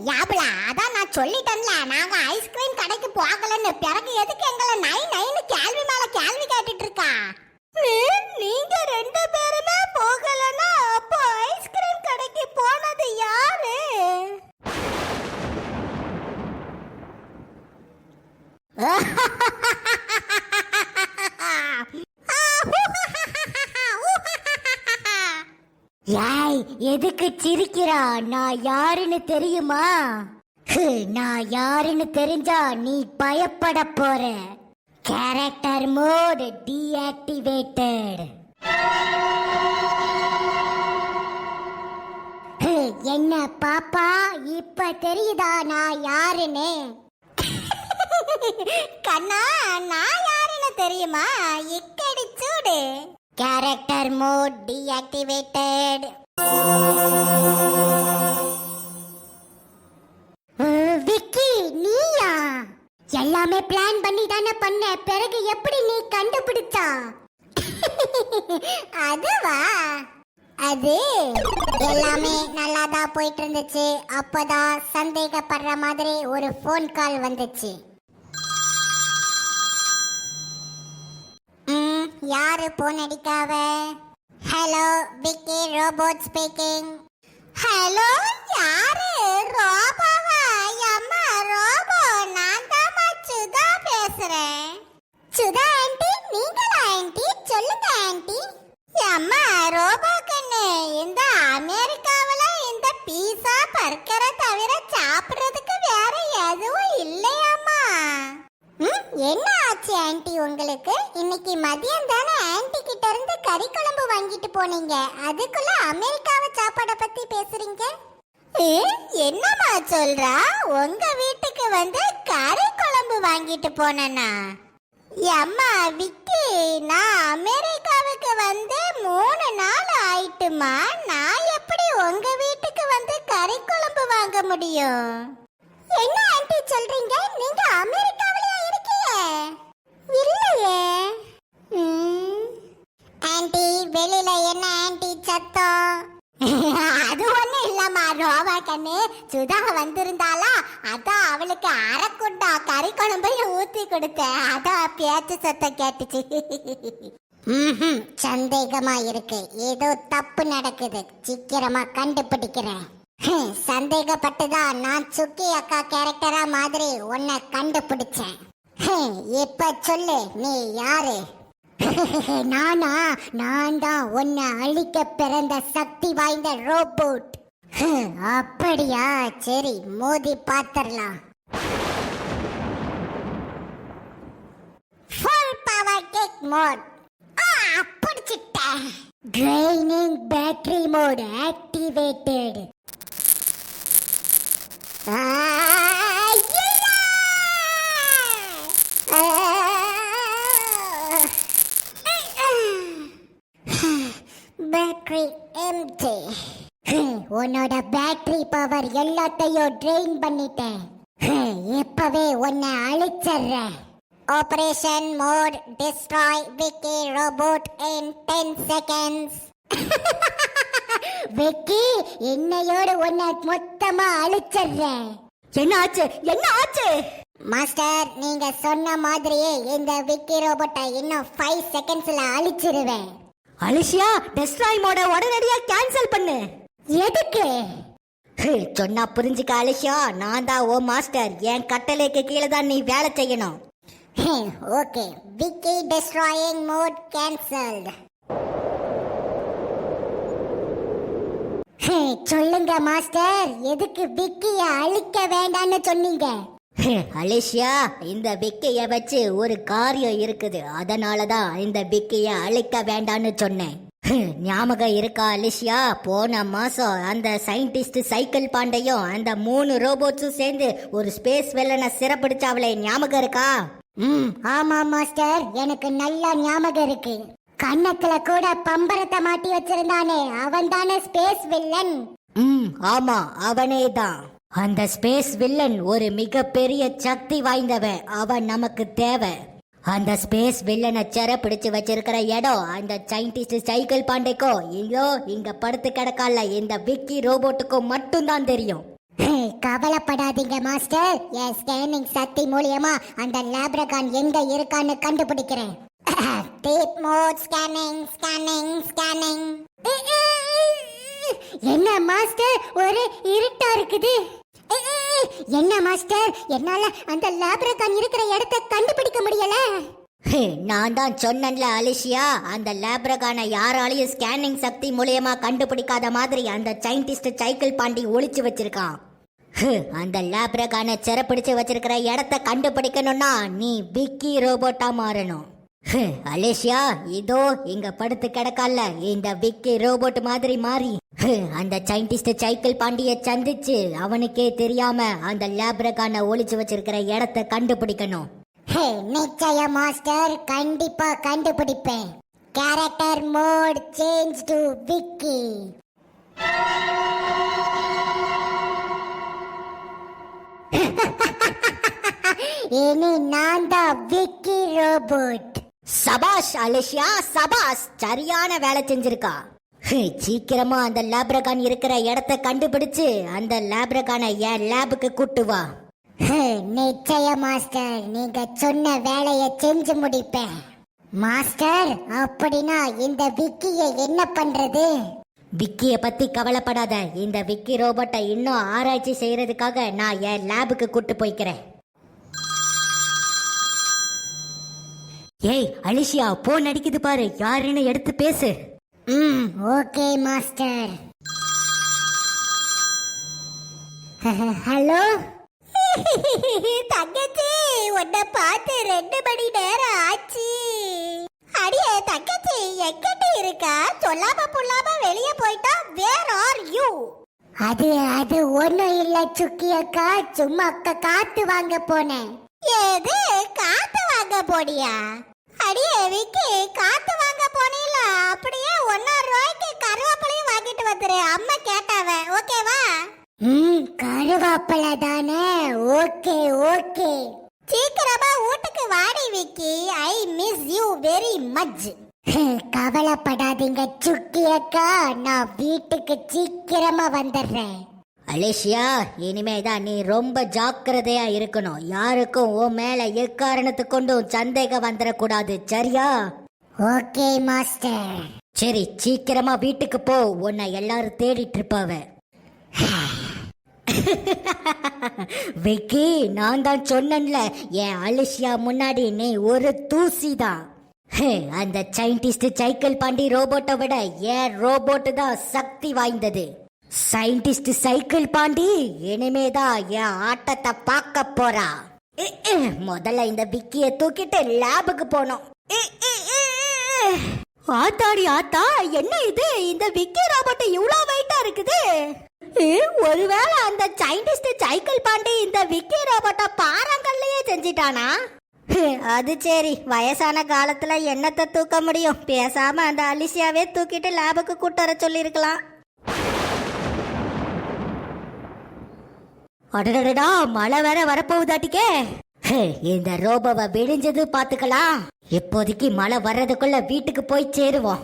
யாபலா அதான் நான் சொல்லிட்டேன்ல நாங்க ஐஸ்கிரீம் கடைக்கு போகலன்னு. பிறகு எதுக்கு எங்களை நை நைன்னு கேள்வி மேல கேள்வி கேட்டுட்டு இருக்கா? நீங்க ரெண்டு பேரும் போகலன்னா அப்போ ஐஸ்கிரீம் கடைக்கு போனது யாரு யாய் எதுக்கு சிரிக்கிறா? நான் யாருன்னு தெரியுமா? ஹு, நான் யாருன்னு தெரிஞ்சா நீ பயப்பட போற. கேரக்டர் மோட் டீஆக்டிவேட்டட் என்ன பாப்பா? இப்ப தெரியுதா நான் யாருன்னு? கண்ணா நான் யாருன்னு தெரியுமா? இக்கடி சூடு. கேரக்டர் மோட் டீஆக்டிவேட்டட் விக்கி நீயா? எல்லாமே பிளான் பண்ணி தானே பண்ண. பிறகு எப்படி நீ கண்டுபிடிச்சா? அதுவா? அது எல்லாமே நல்லா தான் போயிட்டு இருந்துச்சு அப்பதான் சந்தேகப்படுற மாதிரி ஒரு ஃபோன் கால் வந்துச்சு. யாரு phone அடிக்காவ? Hello Vicky robot speaking hello யாரு? ரோபோவா? அம்மா ரோபோ நான் தாமா சுதா பேசுறேன். சுதா ஆண்டி நீங்களா ஆண்டி சொல்லுங்க ஆண்டி அம்மா ரோபோ கண்ணு இந்த அமெரிக்காவில் இந்த பீஸா பர்கரை தவிர என்ன ஆச்சு ஆன்ட்டி உங்களுக்கு? இன்னைக்கு மதியம் தானே ஆன்ட்டி கிட்ட இருந்து கறி குழம்பு வாங்கிட்டு போனீங்க. அதுக்குள்ள அமெரிக்காவை சாப்பாடை பத்தி பேசுறீங்க? என்னம்மா சொல்றா? உங்க வீட்டுக்கு வந்து கறி குழம்பு வாங்கிட்டு போனேனா? அம்மா விக்கி நான் அமெரிக்காவுக்கு வந்து மூணு நாள் ஆயிட்டுமா? நான் எப்படி உங்க வீட்டுக்கு வந்து கறி குழம்பு வாங்க முடியும்? என்ன ஆன்ட்டி சொல்றீங்க? நீங்க அமெரிக்கா இல்லையே. ம். வெளியில என்ன ஆண்டி சத்தம்? அது ஒண்ணும் இல்லம்மா ரோவா கண்ணு சுதா வந்திருந்தாளா? அதான் அவளுக்கு அரைக்குண்டா கறி குழம்பையும் ஊத்தி கொடுத்தேன். அதான் பேச்சு சத்தம் கேட்டுச்சு. சந்தேகமா இருக்கு. ஏதோ தப்பு நடக்குது. சீக்கிரமா கண்டுபிடிக்கிறேன். ஹம், சந்தேகப்பட்டுதான் நான் சுக்கி அக்கா கேரக்டரா மாதிரி உன்னை கண்டுபிடிச்சேன். இப்ப சொல்லு நீ யாரு? நானா? நான் தான் உன்னை அழிக்க பிறந்த சக்தி வாய்ந்த ரோபோட் ஹம், அப்படியா? சரி மோதி பாத்திரலாம் ஃபுல் பவர் கிக் மோட் பிடிச்சிட்டேன். ட்ரைனிங் பேட்டரி மோட் ஆக்டிவேட்டட் ஆ உன்னோட பேட்டரி பவர் எல்லாத்தையும் ட்ரெயின் பண்ணிட்டேன். இப்பவே உன்னை அழிச்சிடுறேன். Operation mode destroy Vicky robot in ten seconds Vicky என்னையோட உன்னை மொத்தமா அழிச்சிடுறேன். என்ன ஆச்சு? என்ன ஆச்சு? மாஸ்டர் நீங்க சொன்ன மாதிரியே இந்த விக்கி ரோபோட்டை இன்னும் ஃபைவ் செகண்ட்ஸ்ல அழிச்சிருவேன். அலிஷியா டெஸ்ட்ராய் மோட உடனடியா கேன்சல் பண்ணு. எதுக்கு? சொன்னா புரிஞ்சுக்க அலிஷியா. நான் தான் ஓ மாஸ்டர் என் கட்டளைக்கு கீழே தான் நீ வேலை செய்யணும். Okay. Vicky destroying mode cancelled சொல்லுங்க மாஸ்டர் எதுக்கு விக்கிய அழிக்க வேண்டாம்னு சொன்னீங்க? அலிஷியா இந்த பிக்கைய வச்சு ஒரு காரியம் இருக்குது. அதனால தான் இந்த பிக்கையை அழிக்க வேண்டான்னு சொன்னேன். ஞாபகம் இருக்கா அலிஷியா? போன மாசம் அந்த சயின்டிஸ்ட் சைக்கிள் பாண்டையும் அந்த மூணு ரோபோட்ஸும் சேர்ந்து ஒரு ஸ்பேஸ் வெல்லனை சிறப்பிடிச்சாவளே ஞாபகம் இருக்கா? ம் ஆமா மாஸ்டர். எனக்கு நல்லா ஞாபகம் இருக்கு. கண்ணத்துல கூட பம்பரத்தை மாட்டி வச்சிருந்தானே அவன் தானே ஸ்பேஸ் வில்லன். ம் ஆமா அவனே தான் அந்த ஸ்பேஸ் வில்லன் ஒரு மிகப்பெரிய சக்தி வாய்ந்தவன். அவன் நமக்கு தேவை. அந்த ஸ்பேஸ் வில்லனை செர பிடிச்சு வச்சிருக்கிற இடம் அந்த சயின்டிஸ்ட் சைக்கிள் பாண்டைக்கோ ஐயோ இங்க படுத்து கிடக்கால இந்த விக்கி ரோபோட்டுக்கும் மட்டும்தான் தெரியும். கவலைப்படாதீங்க மாஸ்டர். என் ஸ்கேனிங் சக்தி மூலியமா அந்த லேப்ரகான் எங்க இருக்கான்னு கண்டுபிடிக்கிறேன். Deep mode scanning scanning scanning. என்ன மாஸ்டர்? ஒரு இருட்டா இருக்குது. என்ன மாஸ்டர்? என்னால அந்த லேப்ரகான் இருக்கிற இடத்தை கண்டுபிடிக்க முடியல. நான் தான் சொன்னேன்ல அலிஷியா. அந்த லேப்ரகான யாராலையும் ஸ்கேனிங் சக்தி மூலியமா கண்டுபிடிக்காத மாதிரி அந்த சயின்டிஸ்ட் சைக்கிள் பாண்டி ஒளிச்சு வச்சிருக்கான். அந்த லேப்ரகான சிறப்பிடிச்சு வச்சிருக்கிற இடத்த கண்டுபிடிக்கணும்னா நீ பிக்கி ரோபோட்டா மாறணும். ஹே, அலிஷியா இதோ இங்க படுத்து கிடக்கால இந்த விக்கி ரோபோட் மாதிரி மாறி. அந்த சயின்டிஸ்ட் சைக்கிள் பாண்டிய சந்திச்சு அவனுக்கே தெரியாம அந்த லேப்ரகான ஒளிச்சு வச்சிருக்கிற இடத்த கண்டுபிடிக்கணும். ஹே நிச்சயம் மாஸ்டர் கண்டிப்பா கண்டுபிடிப்பேன். Character mode change to Vicky இனி நான் தான் விக்கி ரோபோட் சபாஷ் அலிஷியா சபாஷ் சரியான வேலை செஞ்சிருக்கா. ஹே, சீக்கிரமா அந்த லேப்ரகான் இருக்கிற இடத்த கண்டுபிடிச்சு அந்த லேப்ரகானை என் லேபுக்கு கூட்டு வா. நிச்சய நிச்சயம் மாஸ்டர். நீங்க சொன்ன வேலையை செஞ்சு முடிப்பேன். மாஸ்டர் அப்படின்னா இந்த விக்கியை என்ன பண்றது? விக்கிய பத்தி கவலைப்படாத. இந்த விக்கி ரோபோட்டை இன்னும் ஆராய்ச்சி செய்யறதுக்காக நான் என் லேபுக்கு கூட்டு போய்க்கிறேன். ஏய் அலிஷியா போன் அடிக்குது பாரு. யாருன்னு எடுத்து பேசு. ம் ஓகே மாஸ்டர். ஹலோ? தங்கச்சி உன்னை பார்த்து ரெண்டு மணி நேரம் ஆச்சு. அடியே தங்கச்சி எங்கிட்ட இருக்கா? சொல்லாம புல்லாம வெளியே போயிட்டா வேர் ஆர் யூ அது அது ஒண்ணும் இல்ல சுக்கி அக்கா. சும்மா அக்கா காத்து வாங்க போனேன். ஏது காத்து வாங்க போனியா? அடியே விக்கி காத்து வாங்க போனீல. அப்படியே ஒன்னாறு ரூபாய்க்கு கருவேப்பிலையும் வாங்கிட்டு வந்துரு. அம்மா கேட்டாவ ஓகேவா? ம் கருவேப்பிலை தானே. Okay okay. சீக்கிரமா வீட்டுக்கு வாடி Vicky. I miss you very much கவலைப்படாதீங்க சுக்கி அக்கா நான் வீட்டுக்கு சீக்கிரமா வந்துடுறேன். அலேஷியா இனிமே தான் நீ ரொம்ப ஜாக்கிரதையா இருக்கணும். யாருக்கும் உன் மேல எக்காரணத்து கொண்டும் சந்தேகம் வந்துடக்கூடாது. சரியா? Okay master. சரி சீக்கிரமா வீட்டுக்கு போ. உன்னை எல்லாரும் தேடிட்டு இருப்பாவ. விக்கி நான் தான் சொன்னேன்ல என் அலிஷியா முன்னாடி நீ ஒரு தூசி தான். அந்த சயின்டிஸ்ட் சைக்கிள் பாண்டி ரோபோட்டை விட என் ரோபோட் தான் சக்தி வாய்ந்தது. சயின்டிஸ்ட் சைக்கிள் பாண்டி இனிமேதான் என் ஆட்டத்தை பார்க்க போறா. முதல்ல இந்த விக்கிய தூக்கிட்டு லேபுக்கு போனோம் இ, இ, ஆத்தாடி ஆத்தா என்ன இது? இந்த விக்கி ராபர்ட் இவ்வளவு வெயிட்டா இருக்குது? ஒருவேளை அந்த சைனீஸ்ட் சைக்கிள் பாண்டி இந்த விக்கி ரோபோட்டை பாறாங்கல்லையே செஞ்சிட்டானா? அது சரி. வயசான காலத்துல என்னத்தை தூக்க முடியும்? பேசாம அந்த அலிசியாவே தூக்கிட்டு லேபுக்கு கூட்டு வர சொல்லியிருக்கலாம். அடடடா மழை வேற வரப்போகுதாட்டிக்கே. ஹே, இந்த ரோபோவை விழிஞ்சது பாத்துக்கலாம் இப்போதைக்கு மழை வர்றதுக்குள்ள வீட்டுக்கு போய் சேருவோம்.